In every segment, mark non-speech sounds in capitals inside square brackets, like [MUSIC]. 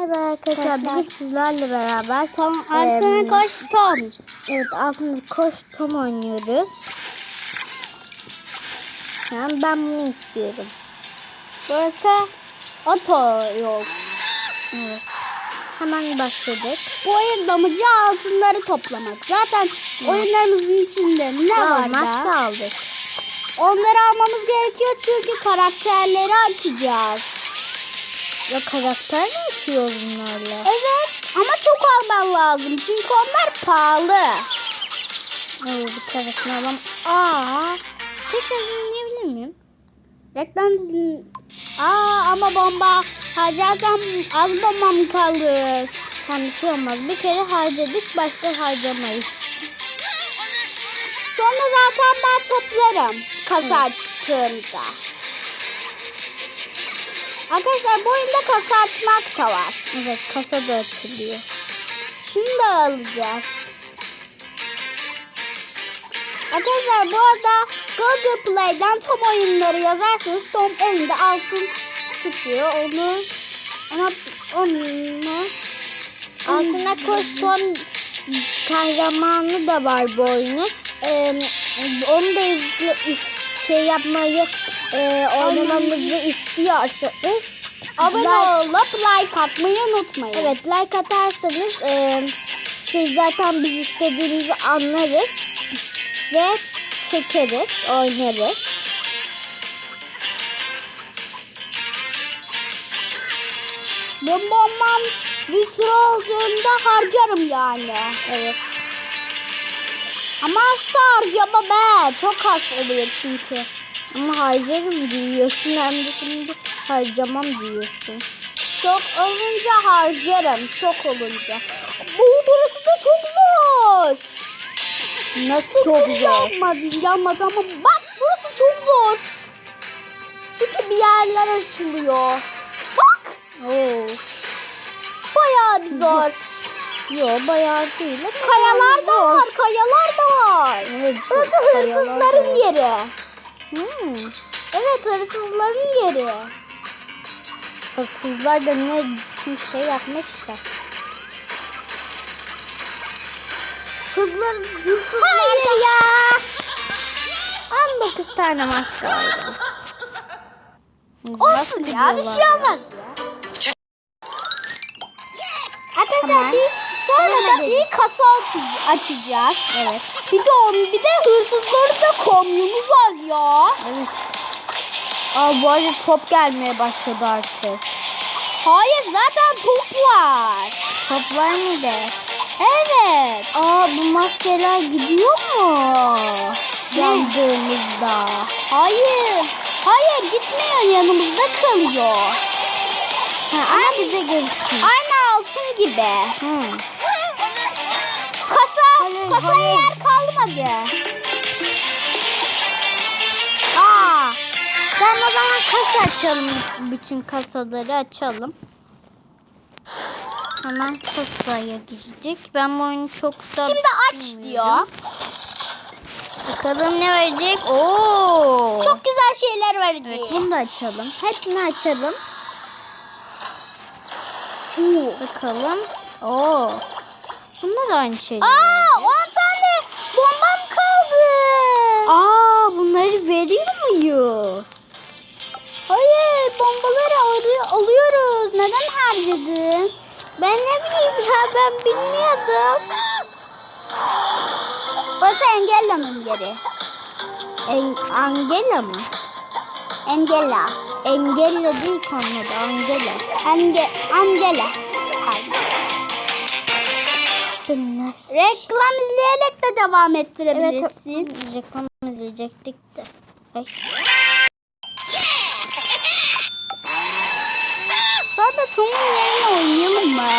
Merhaba arkadaşlar. Bugün sizlerle beraber Tom Em, altına koş Tom. evet altın koş Tom oynuyoruz. Yani ben bunu istiyorum. Burası otoyol. Evet. Hemen başladık. Bu oyun damıcı altınları toplamak. Zaten oyunlarımızın içinde ne Aa, var maske da? aldık. Onları almamız gerekiyor çünkü karakterleri açacağız. Ya karakter mi açıyoruz bunlarla? Evet ama çok alman lazım çünkü onlar pahalı. Evet bir tanesini alalım. Aa, tekrar oynayabilir miyim? Reklam... Aa ama bomba harcarsam az bombam kalır. Tam bir şey olmaz. Bir kere harcadık başka harcamayız. Sonra zaten ben toplarım kasa açtığımda. Arkadaşlar bu oyunda kasa açmak da var. Evet kasa da açılıyor. Şunu da alacağız. Arkadaşlar bu arada Google Play'den Tom oyunları yazarsanız Tom elinde altın tutuyor. Onu ona onu Altına koş Tom kahramanı da var bu oyunun. Ee, onu da izle, şey yapmayı e, oynamamızı istiyorsanız abone like- olup like atmayı unutmayın. Evet like atarsanız e, şey zaten biz istediğimizi anlarız ve çekeriz, oynarız. Ben bombam bir sürü olduğunda harcarım yani. Evet. Ama asla harcama be. Çok az oluyor çünkü. Ama harcarım diyorsun hem de şimdi harcamam diyorsun. Çok olunca harcarım. Çok olunca. Bu burası da çok zor. Nasıl çok zor? Yanmadı, yanmadı ama bak burası çok zor. Çünkü bir yerler açılıyor. Bak Oo. bayağı bir zor. Yo bayağı değil. Kayalar da var, kayalar da Burası hırsızların yeri. Hmm. Evet hırsızların yeri. Hırsızlar da ne biçim şey yapmışsa. Hızlar, hırsızlar Hayır ya. 19 tane maske aldım. Olsun ya bir şey olmaz. Arkadaşlar Tamam. bir edelim. bir kasa açı- açacağız. Evet. Bir de onun bir de hırsızların da kamyonu var ya. Evet. Aa bu arada top gelmeye başladı artık. Hayır zaten top var. Top var mı de? Evet. Aa bu maskeler gidiyor mu? Yandığımızda. Hayır. Hayır gitmiyor yanımızda kalıyor. Ha, ama bize gözüküyor. Aynı altın gibi. Hı. Hayır, kasaya hayır. yer kalmadı. Aa, ben o zaman kasa açalım. Bütün kasaları açalım. Hemen kasaya girdik. Ben bu oyunu çok da Şimdi aç diyor. Bakalım ne verecek? Oo. Çok güzel şeyler var Evet, bunu da açalım. Hepsini açalım. Bakalım. Oo. Bunda da aynı şey. Aa veriyor muyuz? Hayır bombaları alıyor, alıyoruz. Neden harcadın? Ben ne bileyim ya ben bilmiyordum. Burası Engella'nın yeri. En, Angela mı? Engella. Engella değil adı Angela. Enge, Angela. Nasıl? Reklam izleyerek de devam Evet, ettirebilirsin. reklam izleyecektik de. Ay. Da Tom'un yerine oynayalım mı?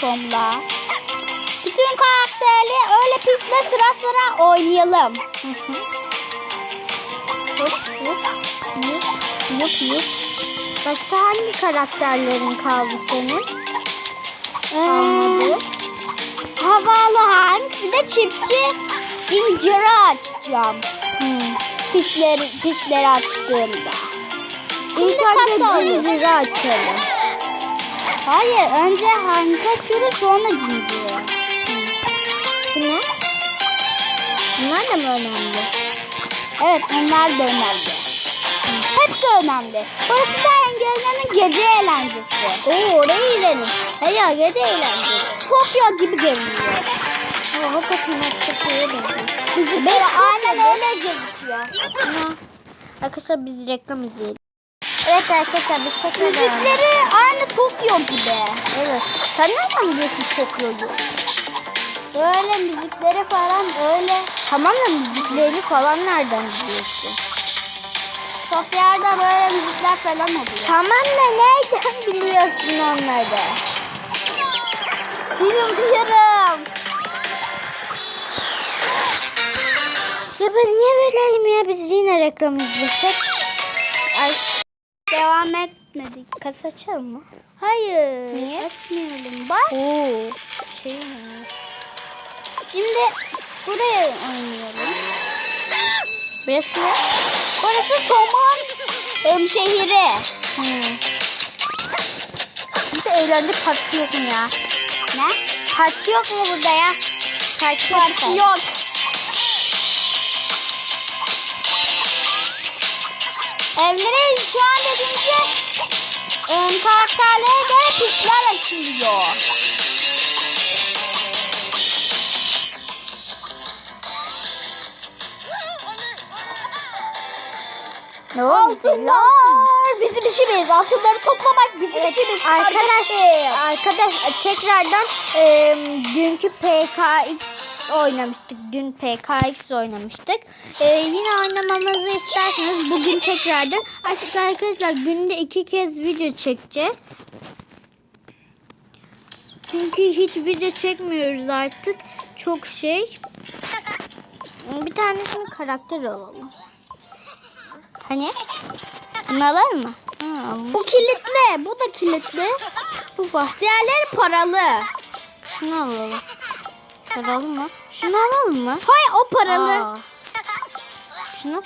Tom'la. Bütün karakterleri öyle pisle sıra sıra oynayalım. Hop hop. Yup yup. Başka hangi karakterlerin kaldı senin? Ee, havalı Hank bir de çiftçi Ginger'ı açacağım. Hmm. Pisleri, pisleri açtığımda. Şimdi İlk önce zinciri açalım. Hayır önce harika çürü sonra cinciri. Bu ne? Bunlar da mı önemli? Evet onlar da önemli. Hepsi önemli. Burası da engellenin gece eğlencesi. Oo oraya inelim. He ya gece eğlenceli. Tokyo gibi görünüyor. Hakikaten çok iyi benziyor. Müzikleri aynen öyle gözüküyor. Arkadaşlar biz reklam izleyelim. Evet arkadaşlar biz tekrar. Müzikleri aynı Tokyo gibi. Evet. Sen nereden biliyorsun Tokyo'yu? Böyle müzikleri falan öyle. Tamam da müziklerini falan nereden biliyorsun? Sofya'da böyle müzikler falan oluyor. Tamam da nereden biliyorsun onları? Bilmiyorum. Ya ben niye böyleyim ya? Biz yine reklam izlesek. Ay Devam etmedik. kasa açalım mı? Hayır. Niye? Açmayalım. Bak. Oo. Şey mi? Şimdi buraya oynayalım. Burası ne? Burası Tom'un em, şehri. Hmm. Bir de eğlence parkı yok mu ya? Ne? Parkı yok mu burada ya? Yok. Parkı yok. Evlere inşa edince em, karakterlere göre pistler açılıyor. Ne oldu? Altınlar bizim işimiz. Altınları toplamak bizim Evet, işimiz. arkadaş, arkadaş tekrardan e, dünkü PKX oynamıştık. Dün PKX oynamıştık. E, yine oynamamızı isterseniz bugün tekrardan artık arkadaşlar günde iki kez video çekeceğiz. Çünkü hiç video çekmiyoruz artık. Çok şey. Bir tanesini karakter alalım. Hani? Bunu alalım mı? Ha. Bu kilitli. Bu da kilitli. Bu bak. Diğerleri paralı. Şunu alalım. Paralı mı? Şunu alalım mı? Hayır o paralı. Aa. Şunu.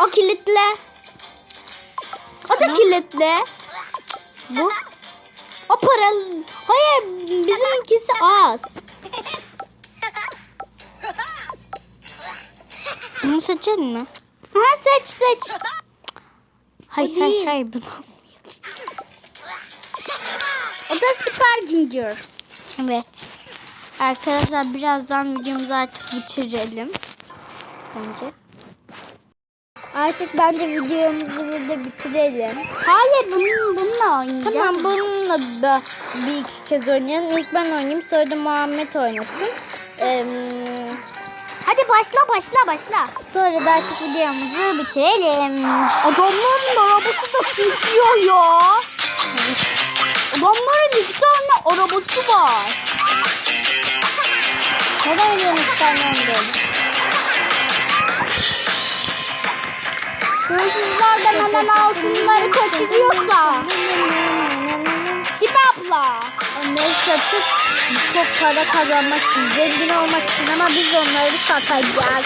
O kilitli. O da kilitli. Bu. O paralı. Hayır bizimkisi az. Bunu seçelim mi? Ha seç seç. Hayır değil. hayır bunu. O da Scar Ginger. Evet. Arkadaşlar birazdan videomuzu artık bitirelim. Bence. Artık bence videomuzu burada bitirelim. Hayır bunun, bununla oynayacağım. Tamam bununla da bir iki kez oynayalım. İlk ben oynayayım sonra da Muhammed oynasın. Ee, Hadi başla başla başla. sonra da artık videomuzu bitirelim. Adamların arabası da sürüyor ya. Evet. Adamların iki tane arabası var. Neden videonun iki tane oynayalım? Hırsızlar da hemen altınları kaçırıyorsa. Değil mi abla? Onları satıp çok para kazanmak için, zengin olmak için ama biz onları satacağız.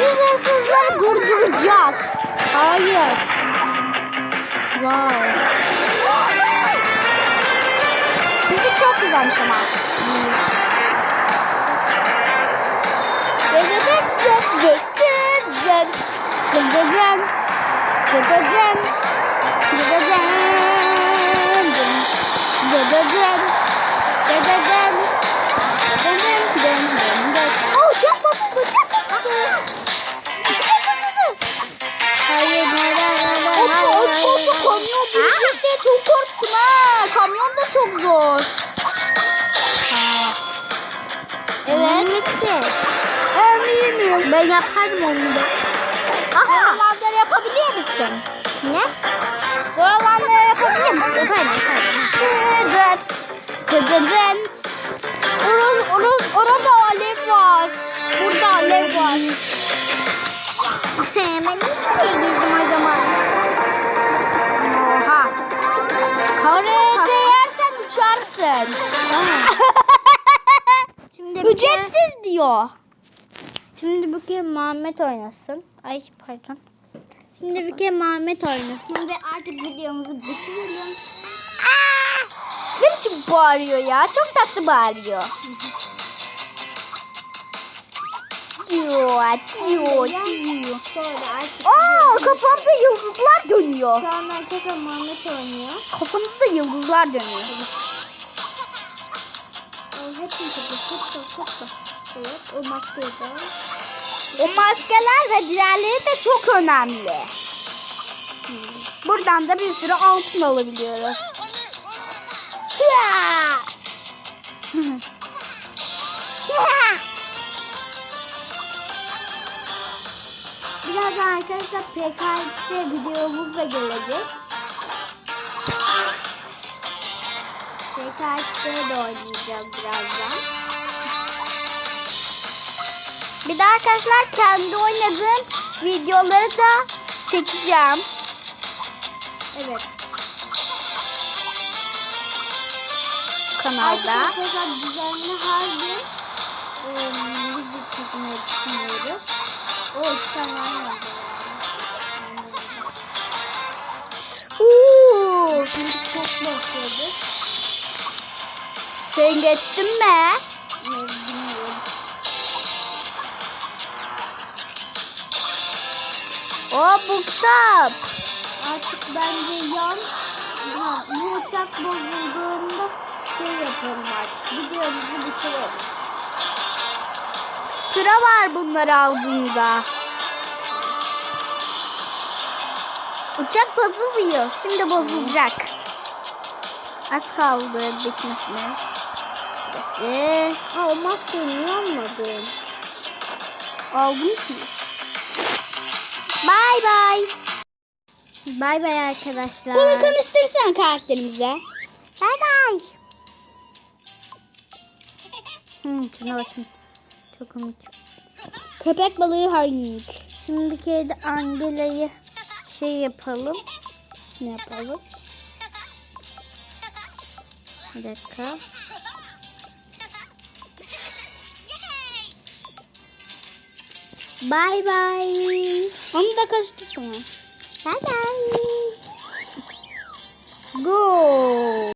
Biz hırsızları durduracağız. Hayır. Wow. Müzik çok güzelmiş ama. Dın dın dın dın. Dın dın dın dın. Oh, çok bozuldu, çok bozuldu. Çok bozuldu. Hayır, hayır, hayır, Ot, hayır. kamyon gelecek diye çok korktum ha. Kamyon da çok zor. Evet. Ben bilmiyorum. Ben yaparım onu da. Zor olanları yapabiliyor musun? Ne? Zor olanları yapabiliyor musun? Yaparım, yaparım. Dıdıdın. Orada, orada, orada alev var. Burada alev var. ben niye girdim o zaman? Oha. Oraya değersen uçarsın. [LAUGHS] Şimdi Ücretsiz diyor. Şimdi kere Muhammed oynasın. Ay pardon. Şimdi bir kere Muhammed oynasın ve artık videomuzu bitirelim. Aa! bağırıyor ya. Çok tatlı bağırıyor. Diyor, diyor, diyor. Aa kafamda yıldızlar dönüyor. şu an arkadaşlar Muhammed oynuyor. Kafamızda yıldızlar dönüyor. O hepsini topla topla topla. Evet o maskeyi de. O maskeler ve diğerleri de çok önemli. Buradan da bir sürü altın alabiliyoruz. Ya! [LAUGHS] Birazdan arkadaşlar PKX videomuz da gelecek. PKX'de de oynayacağız birazdan. Bir de arkadaşlar kendi oynadığım videoları da çekeceğim. Evet. kanalda. Arkadaşlar düzenli her gün e, video çekmeyi düşünüyoruz. O yani. Uuu, Şimdi çok bakıyorduk. sen geçtin mi? Ne O bu kitap. Artık bence yan ha, bu uçak bozulduğunda şey yapalım artık. Videomuzu bitirelim. Sıra var bunları aldığında. Uçak bozulmuyor. Şimdi bozulacak. Az kaldı bitmesine. Şurası. Ha o maskeyi niye almadın? Aldım ki. Bay bay. Bay bay arkadaşlar. Bunu konuştursan karakterimize. Bay bay. [LAUGHS] Hmm, şuna bakın. Çok komik. Köpek balığı Hank. Şimdiki de Angela'yı şey yapalım. Ne yapalım? Bir dakika. Bay bay. Onu da karıştırsana. Bay bay. Go.